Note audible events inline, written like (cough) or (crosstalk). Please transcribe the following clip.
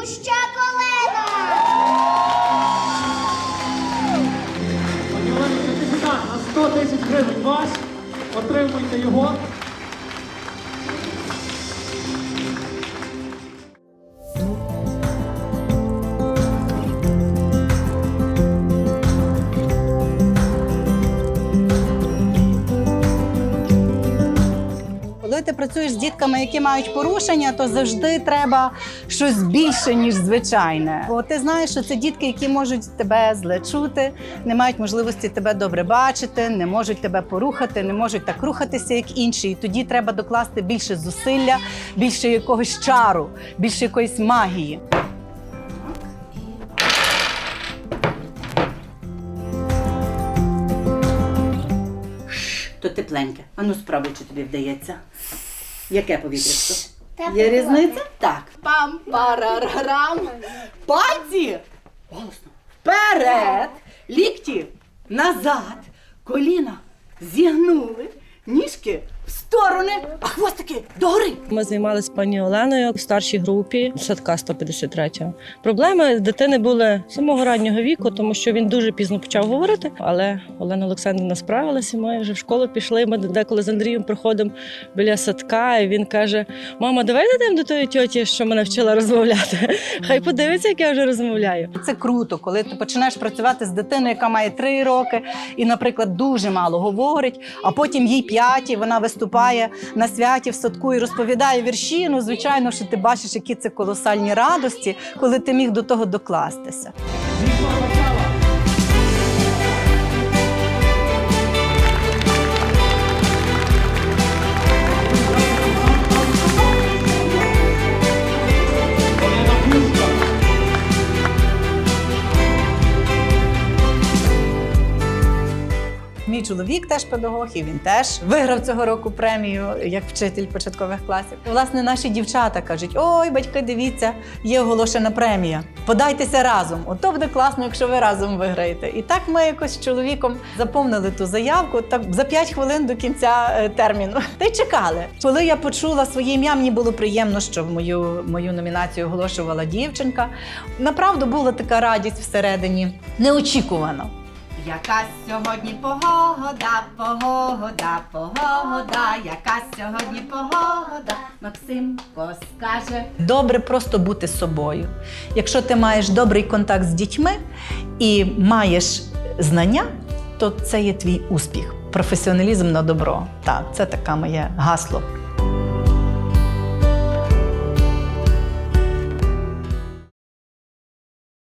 Гуща колена! Пані Олено, сертифікат на 100 тисяч гривень ваш. Отримуйте його. Коли ти працюєш з дітками, які мають порушення, то завжди треба щось більше, ніж звичайне. Бо ти знаєш, що це дітки, які можуть тебе зле чути, не мають можливості тебе добре бачити, не можуть тебе порухати, не можуть так рухатися, як інші. І тоді треба докласти більше зусилля, більше якогось чару, більше якоїсь магії. То тепленьке. А ну спробуй, чи тобі вдається. Яке повітрячко? Є різниця? Так. Пам-парарарам. Пальці. Голосно. Вперед. Лікті. Назад. Коліна. Зігнули. Ніжки сторони, а хвостики догори. Ми займалися з пані Оленою в старшій групі садка 153. Проблеми з дитини були з самого раннього віку, тому що він дуже пізно почав говорити. Але Олена Олександрівна справилася. Ми вже в школу пішли. Ми деколи з Андрієм приходимо біля садка, і він каже: Мама, давай зайдемо до тої тьоті, що мене вчила розмовляти. (laughs) Хай подивиться, як я вже розмовляю. Це круто, коли ти починаєш працювати з дитиною, яка має три роки, і, наприклад, дуже мало говорить, а потім їй п'ять, і вона виступає на святі в садку і розповідає вірші. Ну, звичайно, що ти бачиш, які це колосальні радості, коли ти міг до того докластися. Мій чоловік теж педагог, і він теж виграв цього року премію як вчитель початкових класів. Власне, наші дівчата кажуть: ой, батьки, дивіться, є оголошена премія. Подайтеся разом. Ото буде класно, якщо ви разом виграєте. І так ми якось з чоловіком заповнили ту заявку так за 5 хвилин до кінця е, терміну. (laughs) Та й чекали. Коли я почула своє ім'я, мені було приємно, що мою, мою номінацію оголошувала дівчинка. Направду була така радість всередині, неочікувано. Яка сьогодні погода, погода, погода, яка сьогодні погода, Максимко скаже. Добре просто бути собою. Якщо ти маєш добрий контакт з дітьми і маєш знання, то це є твій успіх. Професіоналізм на добро. Так, це таке моє гасло.